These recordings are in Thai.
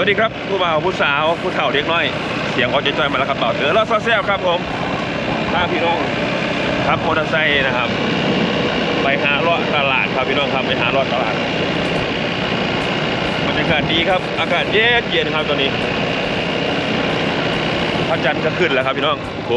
วัสดีครับผู้บ่าวผู้สาวผู้เฒ่าเด็กน้อย เสียงออจจอยมาแล้วครับเบาเต๋อแล้วซอแซบครับผมข้าพี่น้องครับมอเตอร์ไซค์นะครับ ไปหาลอดตลาดครับพี่น้องครับไปหาลอดตลาดบรรยากาศดีครับ อากาศเย็นเย็นครับตอนนี้พระจันทร์จะขึ้นแล้วครับพี่น้องโอ้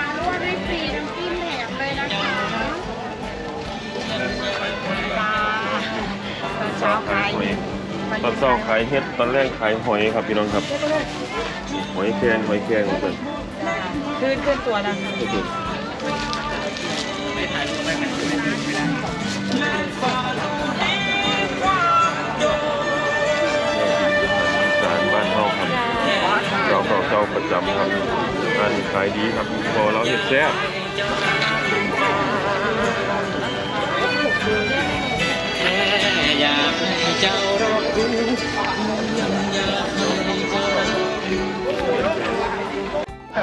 ตอนเช้าขายเห็ดตอนแรกขายหอยครับพี่น้องครับ หอยแครงหอยแครงครับเพื่อนขึ้นขึ้นตัวนะจานบ้านเฮาครับเราเก่าเจ้าประจำครับอันขายดีครับพอเราเห็ดแซ่บ เจ้ารับรู้ยังอยากให้เจ้า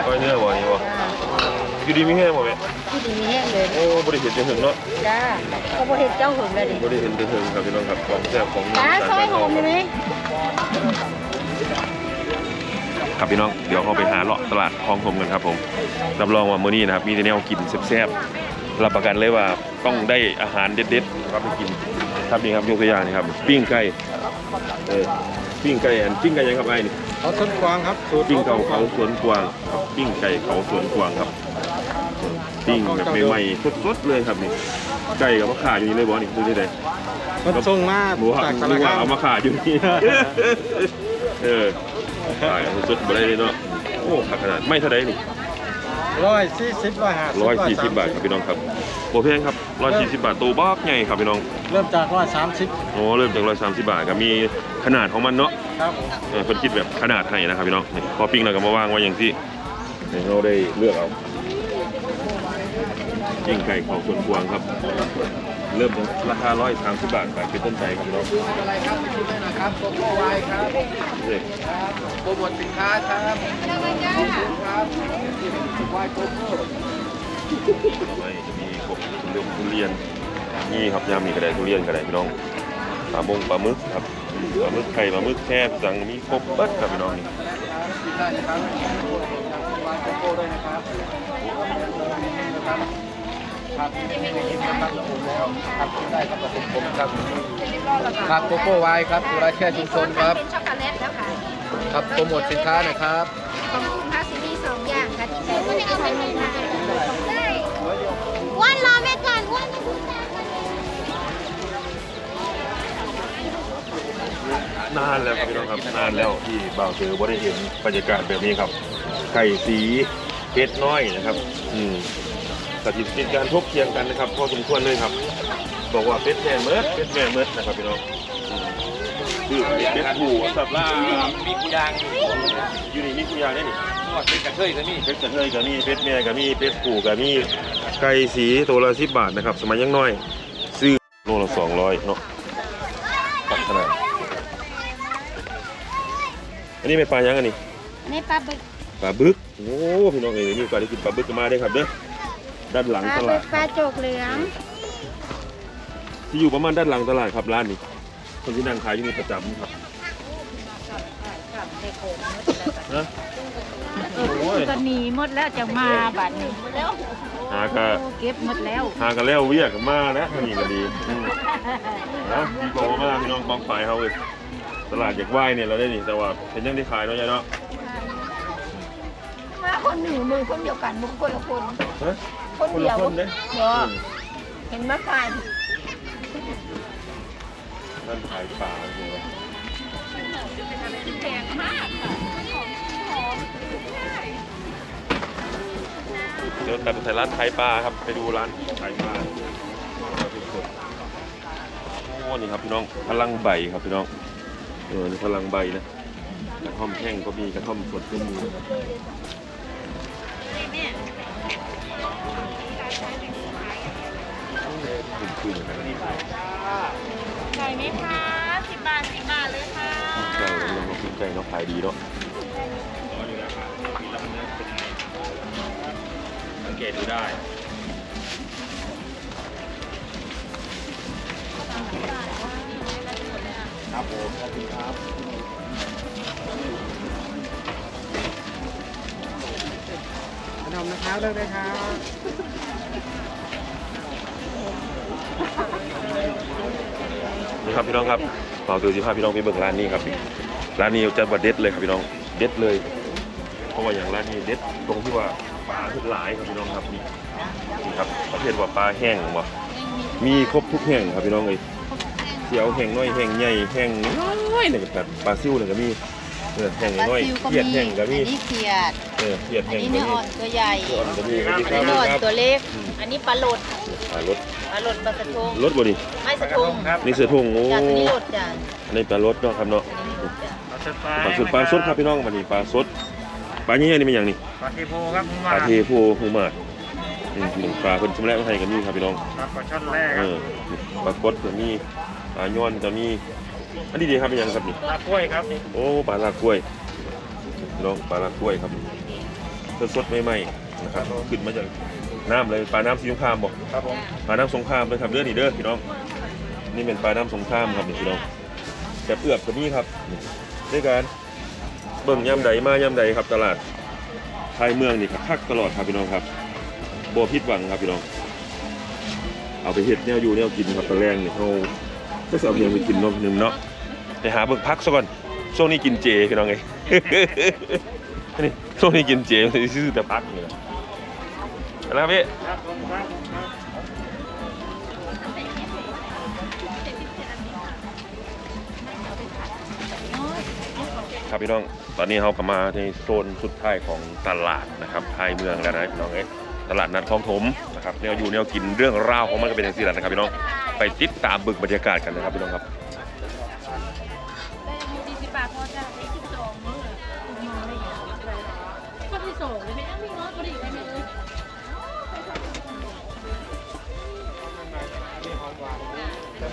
ก้อยเนื้อบ่นี่บ่อยู่ดีมีแห้งบ่แม่ที่ดีแห้งเลยโอ้บ่ได้เห็นจะหึงเนาะจ้าเขาบอกเห็ดเจ้าหึงเลยดิบ่ได้เห็นจะหึงครับพี่น้องครับของแซ่บของปลาซอยหอมคเลยไหมครับพี่น้องเดี๋ยวเราไปหาเลาะตลาดคลองผมกันครับผมรับรองว่ามื้อนี้นะครับมีแต่แนวกินแซ่บๆรับประกันเลยว่าต้องได้อาหารเด็ดๆรับไปกิน ครับนี่ครับยกตัวอย่างนี่ครับปิ้งไก่เออปิ้งไก่อันปิ้งไก่ยังครับไอ้นี่เขาต้นกวางครับสูตรปิ้งเก่าเขาสวนกวางครับปิ้งไก่เขาสวนกวางครับปิ้งแบบใหม่ๆสดๆเลยครับนี่ไก่กับมะข่าอยู่นี่เลยบอนี่ดูที่ไหนมันส่งมาหมูหักจากหสารรือคาว่ามเอามาข่าอยู่นี่เออข่าสดๆบ่ได้เลยเนาะโอ้ขาขนาดไม่เท่าไรนี่ร้อยสี่สิบร้อยห้าร้อยสี่สิบบาทครับพี่น้องครับโบแพงครับ ร้อยสี่สิบบาทตัวบ้าใหญ่ครับพี่น้องเริ่มจากร้อยสามสิบโอ้เริ่มจากร้อยสามสิบบาทก็มีขนาดของมันเนาะครับเออเพิ่นคิดแบบขนาดให้นะครับพี่น้องนี่พอปิ้งแล้วก็มาวางไว้อย่างที่ให้เราได้เลือกเอาปิ้งไก่เขาสวนกวางครับ เริ่มจากราคาร้อยสามสิบบาทไปเป็นต้นไปครับพี่น้องอะไรครับไปดูเลยนะครับโกโก้ไวน์ครับนี่โปรโมทสินค้าครับครับไวน์โกโก้ไม่จะมีพวกทุเรียนนี่ครับยามีกระไดทุเรียนกระไดพี่น้องปลาบงปลาหมึกครับปลาหมึกไข่ปลาหมึกแคบสั่งมีครบเบิดครับพี่น้องนี่กินได้นะครับไวน์โกโก้ด้วยนะครับครับครับผมแล้วครับกินได้ครับผมครับครับโกโก้ไวน์ครับสุราเชษชุมชนครับเป็นช็อกโกแลตแล้วค่ะครับโปรโมทสินค้าหน่อยครับ นานแล้วครับพี่น้องครับนานแล้วที่บ่าวเจอบ่ได้เห็นบรรยากาศแบบนี้ครับไก่สีเพชรน้อยนะครับ อืมสถิติการทบเคียงกันนะครับพอสมควรเลยครับ บอกว่าเป็ดแม่เมิดเป็ดแม่เมิดนะครับพี่น้องอืมคือเป็ดผูสับล่ามีกูยางอยู่นี่มีกุยางได้นี่ทอดเป็นกระเทยก็มีเป็ดกระเทยก็มีเป็ดแม่ก็มีเป็ดผูก็มีไก่สีตัวละสิบบาทนะครับ สมัยยังน้อย ซื้อโลละสองร้อยเนาะตัดขนาดอั นนี้เป็นปลายังอันนี้ในปลาบึกปลาบึกโอ้พี่น้องเอ๋ยมีโอกาสได้กินปลาบึกกันมาได้อครับเด้อด้านหลังปลาตบึลาดกปลาโจกเหลืองที่อยู่ประมาณด้านหลังตลาดครับร้านนี้คนที่นั่งขายอยู่นี่ประจำครับนะโอ้ยก็หนีหมดแล้วจะมาบัดนี้แล้วหากะเก็บหมดแล้วหากะแล้วเวียกมานะอันนี้ก็ดีอืมนะดีกว่าบ่มาพี่น้องบางฝ่ายเฮาเอ้ย ตลาดอยากไหว้เนี่ยเราได้นี่แต่ว่าเป็นยังได้ขายเนาะยายเนาะมาคนหนึ่งมือคนเดียวกันมุกคนละคน ฮะคนคนเดีละยวคนเด้บ่เห็นมาขายนั่นขายปลาใช่ไหมแพงมากค่ะเดี๋ยวตัดไปใส่ร้านขายปลาครับไปดูร้านขายปลาโอ้นี่ครับพี่น้องพลังใบครับพี่น้อง เออนี่พลังใบนะกระท่อมแห้งก็มีกระท่อมสดก็มีนะครับขึ้นๆนะครับไก่ไหมคะสิบบาทสิบบาทเลยค่ะไก่เรามากินไก่เนาะขายดีเนาะสังเกตดูได้ ผมขอบคุณครับขนมนะครับเลือกได้ครับนี่ครับพี่น้องครับฝากดูสิพาพี่น้องไปเบิ่งร้านนี้ครับ ร้านนี้จะบัดเด็ดเลยครับพี่น้อง เด็ดเลย เพราะว่าอย่างร้านนี้เด็ดตรงที่ว่าปลาทุกหลายครับพี่น้องครับนี่นี่ครับประเภทว่าปลาแห้งบ่ามีครบทุกแห้งครับพี่น้องเลย เสียวแห้งน้อยแห้งใหญ่แห้งน้อยเนี่ยก็ปลาซิวเนี่ยก็มีเออแห้งน้อยเขียดแห้งก็มีอันนี้เขียดเออเขียดอัแห้นงนี้ก็เนื้อมีอ่อนตัวใหญ่เขียดอ่อนก็มีสวัสดีคอัรันบนี้เนื้ออ่อนครับตัวเล็ก อันนี้ปลาโหลดปลารสปลาโหลดปลากระทงรสบ่ดิไม่สะทงนี่เสือทงโอ้จ้ะตัวนี้โหลดจ้ะอันนี้ปลารสเนาะครับเนาะอันนี้โหลดจ้ะปลาสดปลาสดครับพี่น้องมานี่ปลาสดปลาเนี้ยนี่เป็นอย่างนี้ปลาเทโพครับผมปว่าลาเทโพหูมาดอืมหนึ่งปลาคนชำแรกมาให้กันนี่ครับพี่น้องปลาปลาช่อนแรกเอครับอนี่ปลากดก็มี ปลาย้อนก็มีอันนี้ดีครับเป็นหยังครับนี่ปลากล้วยครับนี่โอ้ปลาลากกล้วยพี่น้องปลาลากกล้วยครับสดสดๆใหม่ๆนะครับขึ้นมาจากน้ำเลยปลาน้ำสีสงครามบอกครับผมปลาน้ำสงครามเลยครับเด้อนี่เด้อพี่น้องนี่เป็นปลาน้ำสงครามครับนี่พี่น้องแบบเอือบก็มีครับนี่ด้วยกันเบิ่งย่ำใดมาย่ำใดครับ ตลาดไทยเมืองนี่ครับคักตลอดครับพี่น้องครับบ่ผิดหวังครับพี่น้อง เอาไปเฮ็ดแนวอยู่แนวกินครับตะแรงนี่เขา ก็จะเอาเพียงไปกินเนาะหนึงเนาะไปหาเบิ่งพักซะก่อนช่วงนี้กินเจพี่น้องไงนี่ช่วงนี้กินเจซื้อแต่พักนี่นะไปแล้วครับพี่ครับพี่น้อง ตอนนี้เราก็มาในโซนสุดท้ายของตลาดนะครับไทยเมืองแล้วนะพี่น้องเอ้ตลาดนัดคลองถมนะครับแนวอยู่แนวกินเรื่องราวของมันก็เป็นอย่างนี้แหละนะครับพี่น้อง ไปติดตามบึกบรรยากาศกันนะครับพี่น้องครับสี่สิบบาทพอจ้ะได้สิบสองมื้อก็ที่สองเลยไม่ต้องมีน้อยก็ดีไปเลย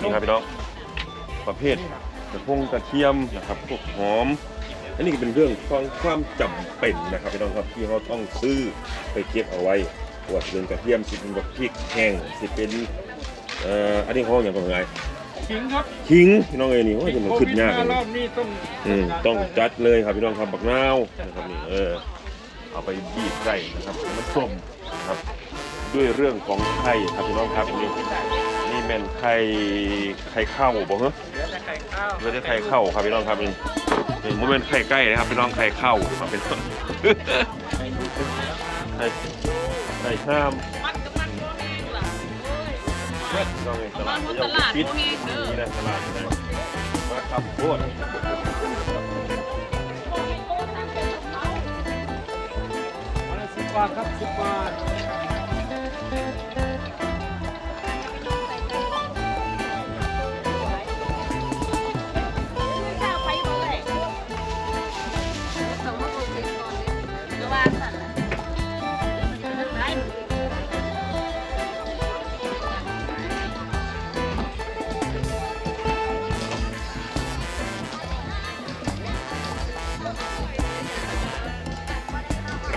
นี่ครับพี่น้องประเภทกระพงกระเทียมนะครับพวกหอม อันนี้ก็เป็นเรื่องของความจำเป็นนะครับพี่น้องครับที่เราต้องซื้อไปเก็บเอาไว้ว่าสิเป็นกระเทียมสิเป็นบักพริกแห้งสิเป็น เอ่ออันนี้เขาอย่างไรขิงครับขิงพี่น้องเอ้ยนี่ว่าจะมันขึ้นยากโควิดเลยรอบนี้ต้องอืมต้องจัดเลยครับพี่น้องครับบักนาวนะครับนี่เออเอาไปบีบใส่นะครับให้มันส้มนะครับ ด้วยเรื่องของไข่ครับพี่น้องครับนี่นี่เป็นไข่ไข่ข้าวบอกเหรอเหลือแต่ไข่ข้าวเลือไข่ข้าวครับพี่น้องครับนี่นี่มันเป็นไข่ไก่นะครับพี่น้องไข่ข้าวครับพี่น้องไข่ไข่ห้าม พี่น้องเอ้ยตลาดตลาดพวกนี่นะตลาดนะมาขับโคตรอะไรสิบบาทครับสิบบาท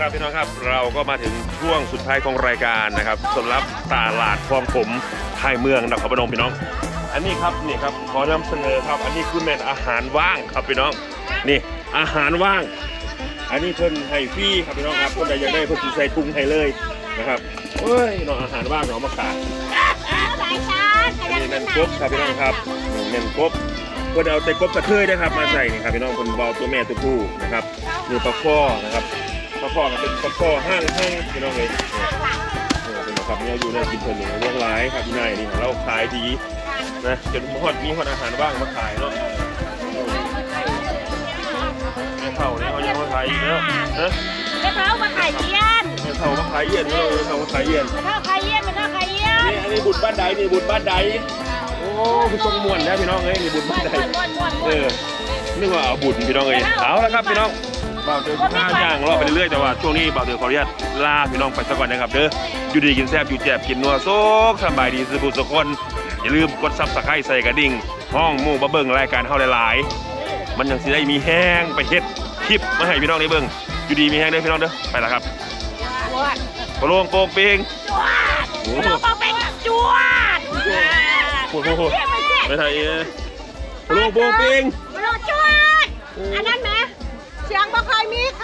ครับพี่น้องครับเราก็มาถึงช่วงสุดท้ายของรายการนะครับสำหรับตลาดคลองผมไทยเมืองนครพนมพี่น้อง อันนี้ครับนี่ครับขอนำเสนอครับ อันนี้คือเมนอาหารว่างครับพี่น้องนี่อาหารว่าง อันนี้เพิ่นให้ฟรีครับพี่น้องครับคนใดอยากได้เพิ่นสิใส่ถุงให้เลยนะครับเฮ้ยน้องอาหารว่างน้องมาขายอันนี้แม่นกบครับพี่น้องครับอืมแม่นกบเพื่อเอาแต่กบกระเทยนะครับมาใส่นี่ครับพี่น้องคนเบาตัวแม่ตัวผู้นะครับนี่ปลาข้อนะครับ ปลาข้อก็เป็นปลาข้อห้างห้างพี่น้องเลยเออเป็นแบบนี้อยู่ในกินเพลินเรื่องร้ายครับพี่นายนี่ของเราขายดีนะจนฮอดมีฮอดอาหารว่างมาขายเนาะแม่เท่าเนี่ยเขายังมาขายอีกแล้วนะแม่เท้ามาขายเยี่ยนแม่เท่ามาขายเยี่ยนเนาะแม่เท่ามาขายเยี่ยนแม่เท้าขายเยี่ยนแม่เท้าขายเยี่ยนนนี้อันนี้บุญบ้านใดนี่บุญบ้านใดโอ้คือทรงมวนแล้วพี่น้องเอ้ยนี่บุญบ้านใดม้วนม้วนม้เอวนอนึกว่าเอาบุญพี่น้องเอ้ยเอาละครับพี่น้อง บ่าวเตือข้าย่างรอไปเรื่อยๆแต่ว่าช่วงนี้บ่าวเตือขออนุญาตลาพี่น้องไปสักก่อนนะครับเด้ออยู่ดีกินแซ่บอยู่แจบกินนัวโซกสบายดีสุขสุขคนอย่าลืมกดซับสไครต์ใส่กระดิ่ง ห้องหมู่มาเบิงรายการเฮาหลายๆ มันยังสิได้มีแห้งไปเฮ็ดคลิปมาให้พี่น้องได้เบิ่งอยู่ดีมีแห้งเด้อพี่น้องเด้อไปละครับจวดพะโลงโปงเปงจวดโอ้แม่เท้าเป็นจวดโหโหโหเรียกมันเจ็บไปไทยเอ้ยพะโลงโปงเปงมันเราจ เสียงบ่เคยมีค่ะ